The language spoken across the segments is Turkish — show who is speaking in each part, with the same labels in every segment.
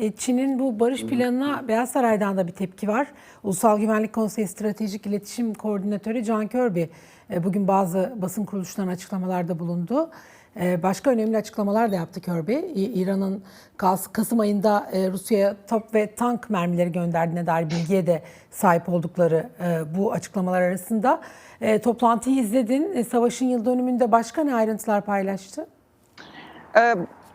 Speaker 1: E, Çin'in bu barış planına Beyaz Saray'dan da bir tepki var. Ulusal Güvenlik Konseyi Stratejik İletişim Koordinatörü John Kirby e, bugün bazı basın kuruluşlarına açıklamalarda bulundu. E, Başka önemli açıklamalar da yaptı Kirby. İran'ın Kas- Kasım ayında Rusya'ya top ve tank mermileri gönderdiğine dair bilgiye de sahip oldukları bu açıklamalar arasında. Toplantıyı izledin. Savaşın yıl dönümünde başka ne ayrıntılar paylaştı?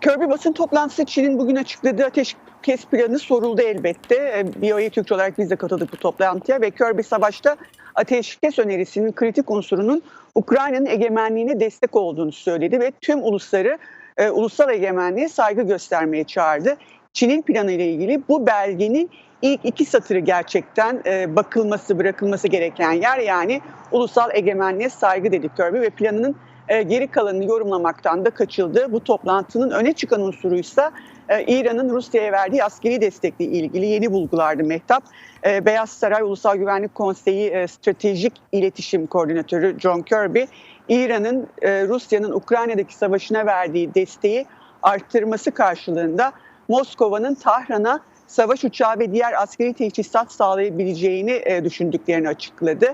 Speaker 2: Kirby basın toplantısı Çin'in bugün açıkladığı ateşkes planı soruldu elbette. BOE Türkçe olarak biz de katıldık bu toplantıya ve Kirby savaşta ateşkes önerisinin kritik unsurunun Ukrayna'nın egemenliğine destek olduğunu söyledi ve tüm ulusları e, ulusal egemenliğe saygı göstermeye çağırdı. Çin'in planı ile ilgili bu belgenin ilk iki satırı gerçekten e, bakılması, bırakılması gereken yer yani ulusal egemenliğe saygı dedi Kirby ve planının e, geri kalanını yorumlamaktan da kaçıldı. Bu toplantının öne çıkan unsuruysa e, İran'ın Rusya'ya verdiği askeri destekle ilgili yeni bulgulardı Mehtap. E, Beyaz Saray Ulusal Güvenlik Konseyi e, Stratejik İletişim Koordinatörü John Kirby, İran'ın Rusya'nın Ukrayna'daki savaşına verdiği desteği arttırması karşılığında Moskova'nın Tahran'a savaş uçağı ve diğer askeri teçhizat sağlayabileceğini düşündüklerini açıkladı.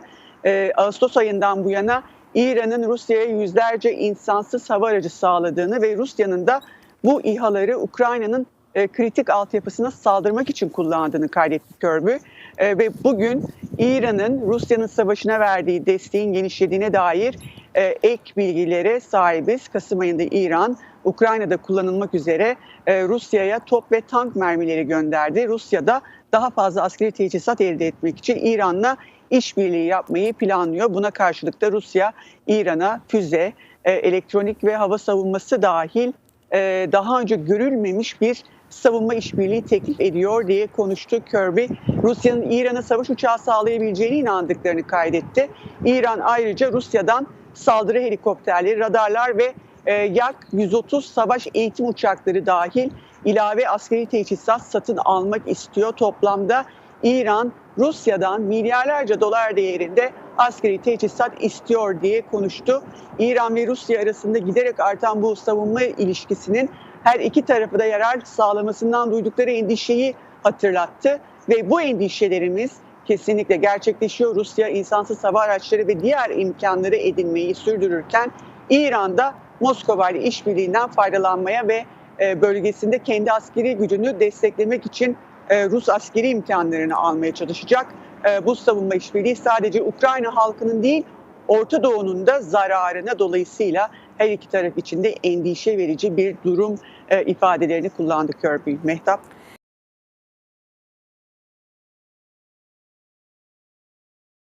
Speaker 2: Ağustos ayından bu yana İran'ın Rusya'ya yüzlerce insansız hava aracı sağladığını ve Rusya'nın da bu İHA'ları Ukrayna'nın e, kritik altyapısına saldırmak için kullandığını kaydetti Kirby. E, ve bugün İran'ın Rusya'nın savaşına verdiği desteğin genişlediğine dair e, ek bilgilere sahibiz. Kasım ayında İran, Ukrayna'da kullanılmak üzere Rusya'ya top ve tank mermileri gönderdi. Rusya'da daha fazla askeri teçhizat elde etmek için İran'la işbirliği yapmayı planlıyor. Buna karşılık da Rusya İran'a füze, e, elektronik ve hava savunması dahil e, daha önce görülmemiş bir savunma işbirliği teklif ediyor diye konuştu Kirby. Rusya'nın İran'a savaş uçağı sağlayabileceğine inandıklarını kaydetti. İran ayrıca Rusya'dan saldırı helikopterleri, radarlar ve e, yak 130 savaş eğitim uçakları dahil ilave askeri teçhizat satın almak istiyor. Toplamda İran Rusya'dan milyarlarca dolar değerinde askeri teçhizat istiyor diye konuştu. İran ve Rusya arasında giderek artan bu savunma ilişkisinin her iki tarafı da yarar sağlamasından duydukları endişeyi hatırlattı ve bu endişelerimiz kesinlikle gerçekleşiyor. Rusya insansız hava araçları ve diğer imkanları edinmeyi sürdürürken İran'da Moskova ile işbirliğinden faydalanmaya ve e, bölgesinde kendi askeri gücünü desteklemek için Rus askeri imkanlarını almaya çalışacak. E, Bu savunma işbirliği sadece Ukrayna halkının değil, Orta Doğu'nun da zararına dolayısıyla her iki taraf için de endişe verici bir durum e, ifadelerini kullandı Kirby. Mehtap.